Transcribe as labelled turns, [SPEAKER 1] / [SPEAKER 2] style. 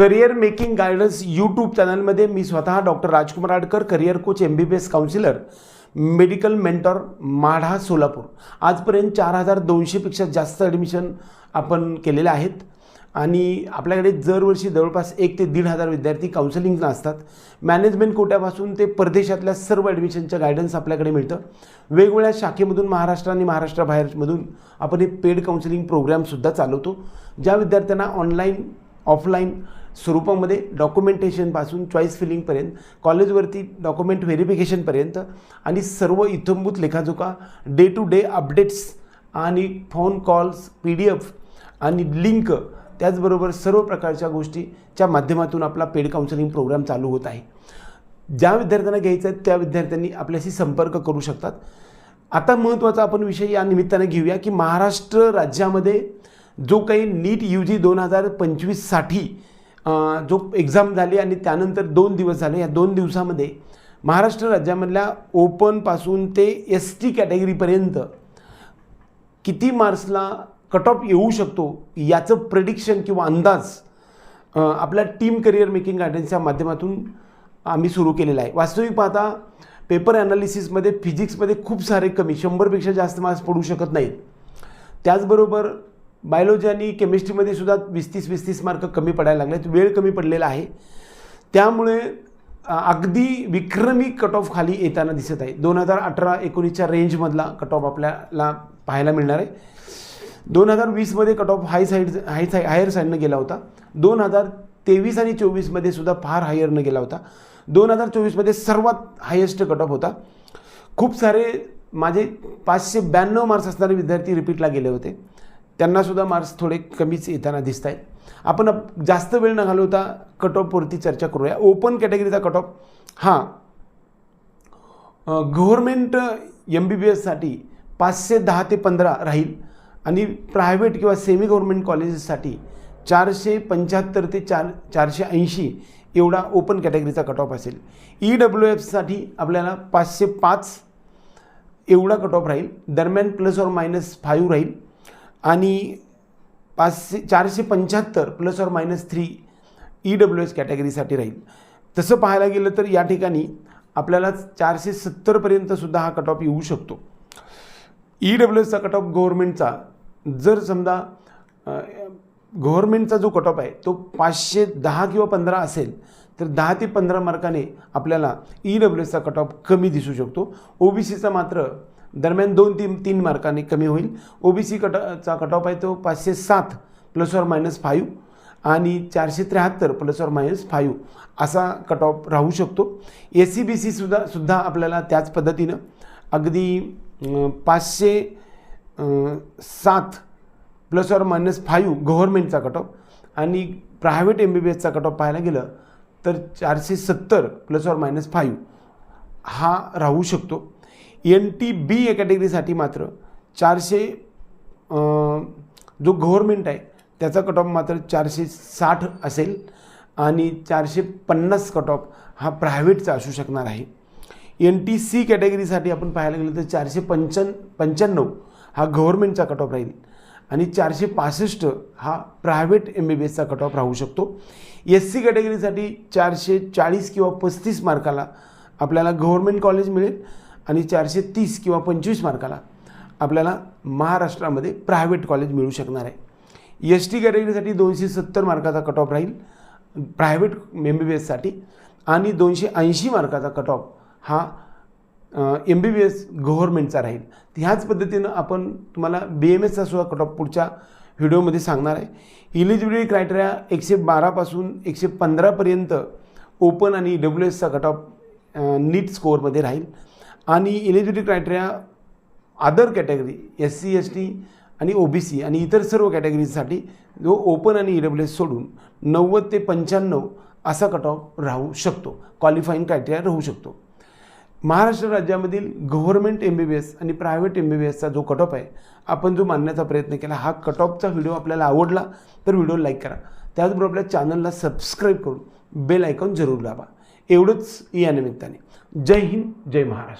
[SPEAKER 1] Career making guidance YouTube चॅनलमध्ये मी स्वतः doctor Rajkumar Adkar career coach M B B S counsellor medical mentor Madha Solapur. आजपर्यंत चार हजार दोनशेपेक्षा जास्त ॲडमिशन आपण केलेले आहेत. आणि आपल्याकडे दरवर्षी जवळपास एक ते दीड हजार विद्यार्थी काउन्सिलिंगला असतात. मॅनेजमेंट कोट्यापासून ते परदेशातल्या सर्व ॲडमिशनचं गायडन्स आपल्याकडे मिळतं. वेगवेगळ्या शाखेमधून महाराष्ट्र आणि महाराष्ट्राबाहेरमधून आपण हे पेड काउन्सिलिंग प्रोग्रामसुद्धा चालवतो. ज्या विद्यार्थ्यांना ऑनलाईन ऑफलाईन स्वरूपामध्ये डॉक्युमेंटेशनपासून चॉईस फिलिंगपर्यंत कॉलेजवरती डॉक्युमेंट व्हेरिफिकेशनपर्यंत आणि सर्व इथंभूत लेखाजोखा डे टू डे अपडेट्स आणि phone calls P D F आणि लिंक त्याचबरोबर सर्व प्रकारच्या गोष्टीच्या माध्यमातून आपला पेड काउन्सिलिंग प्रोग्राम चालू होत आहे. ज्या विद्यार्थ्यांना घ्यायचं आहे त्या विद्यार्थ्यांनी आपल्याशी संपर्क करू शकतात. आता महत्त्वाचा आपण विषय या निमित्ताने घेऊया की महाराष्ट्र राज्यामध्ये जो काही नीट यू जी दोन हजार पंचवीससाठी जो एक्झाम झाली आणि त्यानंतर दोन दिवस झाले या दोन दिवसामध्ये महाराष्ट्र राज्यामधल्या ओपनपासून ते एस टी कॅटेगरीपर्यंत किती मार्क्सला कट ऑफ येऊ शकतो याचं प्रेडिक्शन किंवा अंदाज आपल्या टीम करिअर मेकिंग गायडन्सच्या माध्यमातून आम्ही सुरू केलेला आहे. वास्तविक पाहता पेपर ॲनालिसिसमध्ये फिजिक्समध्ये खूप सारे कमी शंभरपेक्षा जास्त मार्क्स पडू शकत नाहीत. त्याचबरोबर बायोलॉजी आणि केमिस्ट्रीमध्ये सुद्धा वीस तीस वीस तीस मार्क कमी पडायला लागले. आहेत वेळ कमी पडलेला आहे. त्यामुळे अगदी विक्रमी कट ऑफ खाली येताना दिसत आहे. दोन हजार अठरा एकोणीसच्या रेंजमधला कट ऑफ आपल्याला पाहायला मिळणार आहे. दोन हजार वीसमध्ये cut off high side high side higher साईडनं गेला होता. दोन हजार तेवीस आणि चोवीसमध्ये सुद्धा फार हायरनं गेला होता. दोन हजार चोवीसमध्ये सर्वात हायेस्ट कट ऑफ होता. खूप सारे माझे पाचशे ब्याण्णव मार्क्स असणारे विद्यार्थी रिपीटला गेले होते. त्यांनासुद्धा मार्क्स थोडे कमीच येताना दिसत आहेत आपण जास्त वेळ न घालवता कट ऑफवरती चर्चा करूया. ओपन कॅटेगरीचा कट ऑफ. हां. गव्हर्मेंट एम बी बी एससाठी पाचशे दहा ते पंधरा राहील आणि प्रायव्हेट किंवा सेमी गव्हर्मेंट कॉलेजेससाठी चारशे पंच्याहत्तर ते चार चारशे ऐंशी एवढा ओपन कॅटेगरीचा कट ऑफ असेल. ई डब्ल्यू एफसाठी आपल्याला पाचशे पाच एवढा कट ऑफ राहील. दरम्यान प्लस ऑर मायनस फाईव्ह राहील. आणि पाचशे चारशे पंच्याहत्तर plus or minus three E W S कॅटेगरीसाठी राहील. तसं पाहायला गेलं तर या ठिकाणी आपल्याला चारशे सत्तरपर्यंतसुद्धा हा कट ऑफ येऊ शकतो. ई डब्ल्यू एसचा कट ऑफ गव्हर्मेंटचा जर समजा गव्हर्मेंटचा जो कट ऑफ आहे तो पाचशे दहा किंवा पंधरा असेल तर दहा ते पंधरा मार्काने आपल्याला ई डब्ल्यू एसचा कट ऑफ कमी दिसू शकतो. ओ बी सीचा मात्र दरम्यान दोन तीन तीन मार्काने कमी होईल. ओ बी सी कट चा कट ऑफ आहे तो पाचशे सात प्लस ऑर मायनस फाईव्ह आणि चारशे त्र्याहत्तर प्लस ऑर मायनस फाईव्ह असा कट ऑफ राहू शकतो. एस सी बी सी सुद्धा आपल्याला त्याच पद्धतीनं अगदी पाचशे सात प्लस ऑर मायनस फाईव्ह गव्हर्मेंटचा कट ऑफ आणि प्रायव्हेट एम बी बी एसचा कट ऑफ पाहायला गेलं तर चारशे सत्तर प्लस ऑर मायनस फाईव्ह हा राहू शकतो. एन टी बी या कॅटेगरीसाठी मात्र चारशे जो गव्हर्मेंट आहे त्याचा कट ऑफ मात्र चारशे साठ असेल आणि चारशे पन्नास कट ऑफ हा प्रायव्हेटचा असू शकणार आहे. एन टी सी कॅटेगरीसाठी आपण पाहायला गेलं तर चारशे पंच्याण् पंच्याण्णव हा गव्हर्मेंटचा कट ऑफ राहील आणि चारशे पासष्ट हा प्रायव्हेट एम बी बी एसचा कट ऑफ राहू शकतो. एस सी कॅटेगरीसाठी चारशे चाळीस किंवा पस्तीस मार्काला आपल्याला गव्हर्मेंट कॉलेज मिळेल. आणि चारशे तीस किंवा पंचवीस मार्काला आपल्याला महाराष्ट्रामध्ये प्रायव्हेट कॉलेज मिळू शकणार आहे. एस टी कॅटेगरीसाठी दोनशे सत्तर मार्काचा कट ऑफ राहील प्रायव्हेट एम बी बी एससाठी आणि दोनशे ऐंशी मार्काचा कट ऑफ हा एम बी बी एस गव्हर्मेंटचा राहील. ह्याच पद्धतीनं आपण तुम्हाला बी एम एसचा सुद्धा कट ऑफ पुढच्या व्हिडिओमध्ये सांगणार आहे. इलिजिबिलिटी क्रायटेरिया एकशे बारापासून एकशे पंधरापर्यंत ओपन आणि डब्ल्यू एसचा कट ऑफ नीट स्कोअरमध्ये राहील. आणि eligibility criteria other category S C S T आणि ओ बी सी आणि इतर सर्व कॅटेगरीजसाठी जो ओपन आणि ई डब्ल्यू एस सोडून नव्वद ते पंच्याण्णव असा कट ऑफ राहू शकतो. क्वालिफाईंग क्रायटेरिया राहू शकतो. महाराष्ट्र राज्यामधील government M B B S आणि प्रायव्हेट एम बी बी एसचा जो कट ऑफ आहे आपण जो मानण्याचा प्रयत्न केला हा कट ऑफचा व्हिडिओ आपल्याला आवडला तर व्हिडिओ लाईक करा. त्याचबरोबर आपल्या चॅनलला सबस्क्राईब करून बेल आयकॉन जरूर दाबा. एवढंच या निमित्ताने. जय हिंद जय महाराष्ट्र.